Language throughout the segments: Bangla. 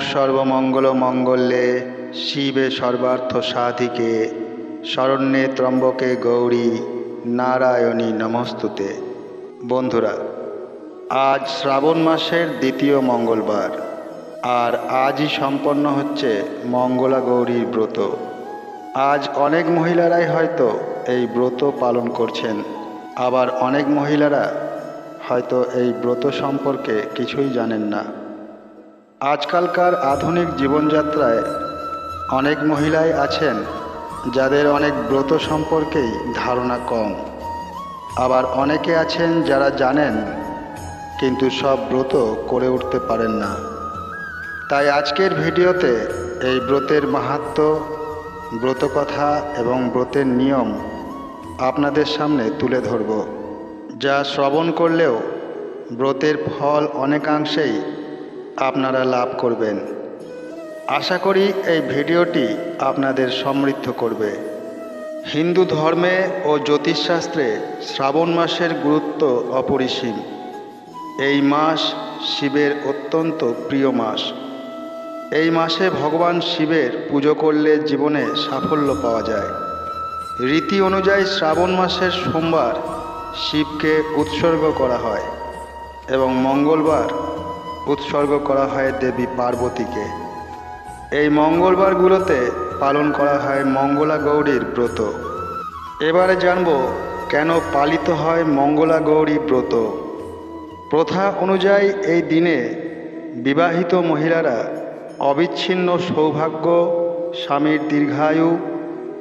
সর্বমঙ্গল মঙ্গলে শিবে সর্বার্থ সাধিকে শরণ্যে ত্রম্বকে গৌরী নারায়ণী নমস্তুতে। বন্ধুরা, আজ শ্রাবণ মাসের দ্বিতীয় মঙ্গলবার, আর আজই সম্পন্ন হচ্ছে মঙ্গলা গৌরীর ব্রত। আজ অনেক মহিলারাই হয়তো এই ব্রত পালন করছেন, আবার অনেক মহিলারা হয়তো এই ব্রত সম্পর্কে কিছুই জানেন না। আজকালকার আধুনিক জীবনযাত্রায় অনেক মহিলাই আছেন যাদের অনেক ব্রত সম্পর্কেই ধারণা কম। আবার অনেকে আছেন যারা জানেন, কিন্তু সব ব্রত করে উঠতে পারেন না। তাই আজকের ভিডিওতে এই ব্রতের মাহাত্ম, ব্রতকথা এবং ব্রতের নিয়ম আপনাদের সামনে তুলে ধরব, যা শ্রবণ করলেও ব্রতের ফল অনেকাংশেই আপনারা লাভ করবেন। আশা করি এই ভিডিওটি আপনাদের সমৃদ্ধ করবে। হিন্দু ধর্মে ও জ্যোতিষশাস্ত্রে শ্রাবণ মাসের গুরুত্ব অপরিসীম। এই মাস শিবের অত্যন্ত প্রিয় মাস। এই মাসে ভগবান শিবের পুজো করলে জীবনে সাফল্য পাওয়া যায়। রীতি অনুযায়ী শ্রাবণ মাসের সোমবার শিবকে উৎসর্গ করা হয় এবং মঙ্গলবার উৎসর্গ করা হয় দেবী পার্বতীকে। এই মঙ্গলবারগুলোতে পালন করা হয় মঙ্গলা গৌরীর ব্রত। এবারে জানব কেন পালিত হয় মঙ্গলা গৌরী ব্রত। প্রথা অনুযায়ী এই দিনে বিবাহিত মহিলারা অবিচ্ছিন্ন সৌভাগ্য, স্বামীর দীর্ঘায়ু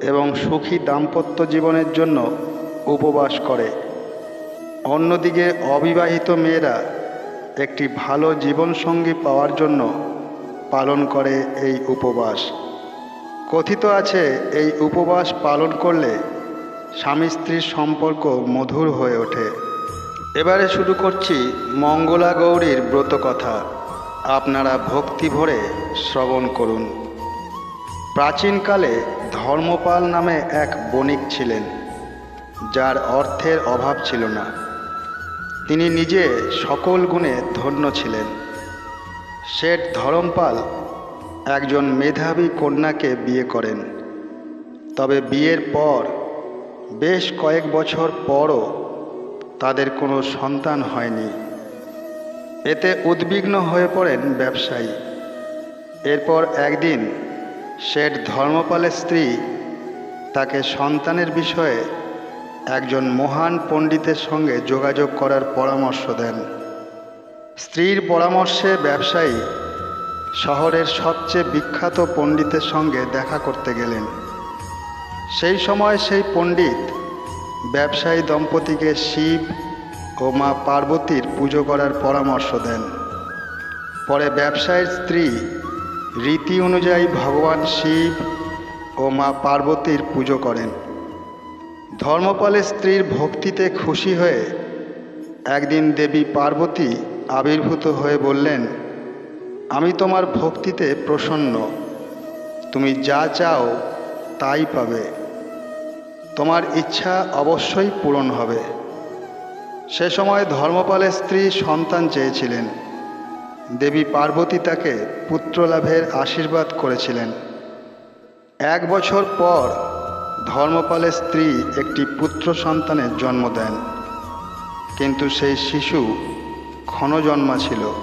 এবং সুখী দাম্পত্য জীবনের জন্য উপবাস করে। অন্যদিকে অবিবাহিত মেয়েরা একটি ভালো জীবনসঙ্গী পাওয়ার জন্য পালন করে এই উপবাস। কথিত আছে, এই উপবাস পালন করলে স্বামী স্ত্রীর সম্পর্ক মধুর হয়ে ওঠে। এবারে শুরু করছি মঙ্গলা গৌরীর ব্রত কথা। আপনারা ভক্তি ভরে শ্রবণ করুন। প্রাচীনকালে ধর্মপাল নামে এক বণিক ছিলেন, যার অর্থের অভাব ছিল না। তিনি নিজে সকল গুণে ধন্য ছিলেন। শেঠ ধরমপাল একজন মেধাবী কন্যাকে বিয়ে করেন। তবে বিয়ের পর, বেশ কয়েক বছর পরও তাদের কোনো সন্তান হয়নি। এতে উদ্বিগ্ন হয়ে পড়েন ব্যবসায়ী। এরপর একদিন শেঠ ধর্মপালের স্ত্রী তাকে সন্তানের বিষয়ে একজন মহান পণ্ডিতের সঙ্গে যোগাযোগ করার পরামর্শ দেন। স্ত্রীর পরামর্শে ব্যবসায়ী শহরের সবচেয়ে বিখ্যাত পণ্ডিতের সঙ্গে দেখা করতে গেলেন। সেই সময় সেই পণ্ডিত ব্যবসায়ী দম্পতিকে শিব ও মা পার্বতীর পুজো করার পরামর্শ দেন। পরে ব্যবসায়ীর স্ত্রী রীতি অনুযায়ী ভগবান শিব ও মা পার্বতীর পুজো করেন। ধর্মপালের স্ত্রীর ভক্তিতে খুশি হয়ে একদিন দেবী পার্বতী আবির্ভূত হয়ে বললেন, আমি তোমার ভক্তিতে প্রসন্ন। তুমি যা চাও তাই পাবে। তোমার ইচ্ছা অবশ্যই পূরণ হবে। সে সময় ধর্মপালের স্ত্রী সন্তান চেয়েছিলেন। দেবী পার্বতী তাকে পুত্রলাভের আশীর্বাদ করেছিলেন। এক বছর পর ধর্মপালের স্ত্রী একটি পুত্র সন্তানের জন্ম দেন। কিন্তু সেই শিশু ক্ষণজন্মা ছিল।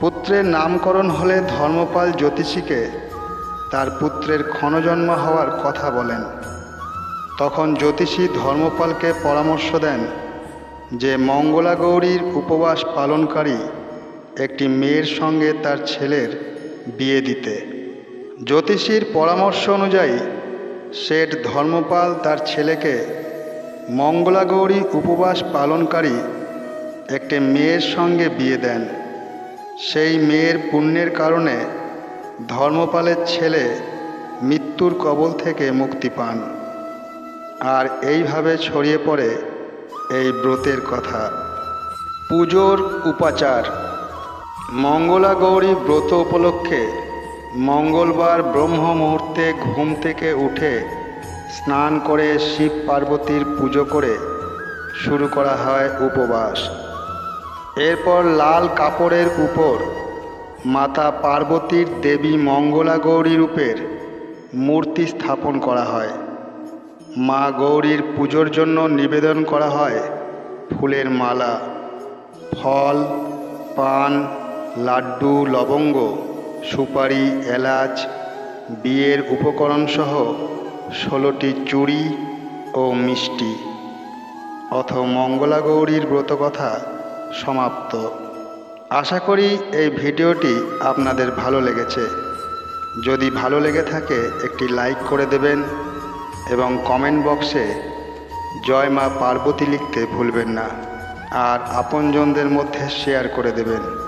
পুত্রের নামকরণ হলে ধর্মপাল জ্যোতিষীকে তার পুত্রের ক্ষণজন্ম হওয়ার কথা বলেন। তখন জ্যোতিষী ধর্মপালকে পরামর্শ দেন যে মঙ্গলা গৌরীর উপবাস পালনকারী একটি মেয়ের সঙ্গে তার ছেলের বিয়ে দিতে। জ্যোতিষীর পরামর্শ অনুযায়ী শেঠ ধর্মপাল তার ছেলেকে মঙ্গলাগৌরী উপবাস পালনকারী একটি মেয়ের সঙ্গে বিয়ে দেন। সেই মেয়ের পুণ্যের কারণে ধর্মপালের ছেলে মৃত্যুর কবল থেকে মুক্তি পান। আর এইভাবে ছড়িয়ে পড়ে এই ব্রতের কথা। পুজোর উপাচার। মঙ্গলা গৌরী ব্রত উপলক্ষে মঙ্গলবার ব্রহ্ম মুহূর্তে ঘুম থেকে উঠে স্নান করে শিব পার্বতীর পুজো করে শুরু করা হয় উপবাস। এরপর লাল কাপড়ের উপর মাতা পার্বতীর দেবী মঙ্গলা গৌরী রূপের মূর্তি স্থাপন করা হয়। মা গৌরীর পুজোর জন্য নিবেদন করা হয় ফুলের মালা, ফল, পান, লাড্ডু, লবঙ্গ সুপারি, এলাচ, বিয়ের উপকরণ সহ ষোলোটি চুড়ি ও মিষ্টি। অথ মঙ্গলা গৌরীর ব্রতকথা সমাপ্ত। আশা করি এই ভিডিওটি আপনাদের ভালো লেগেছে। যদি ভালো লেগে থাকে, একটি লাইক করে দেবেন এবং কমেন্ট বক্সে জয় মা পার্বতী লিখতে ভুলবেন না। আর আপনজনদের মধ্যে শেয়ার করে দেবেন।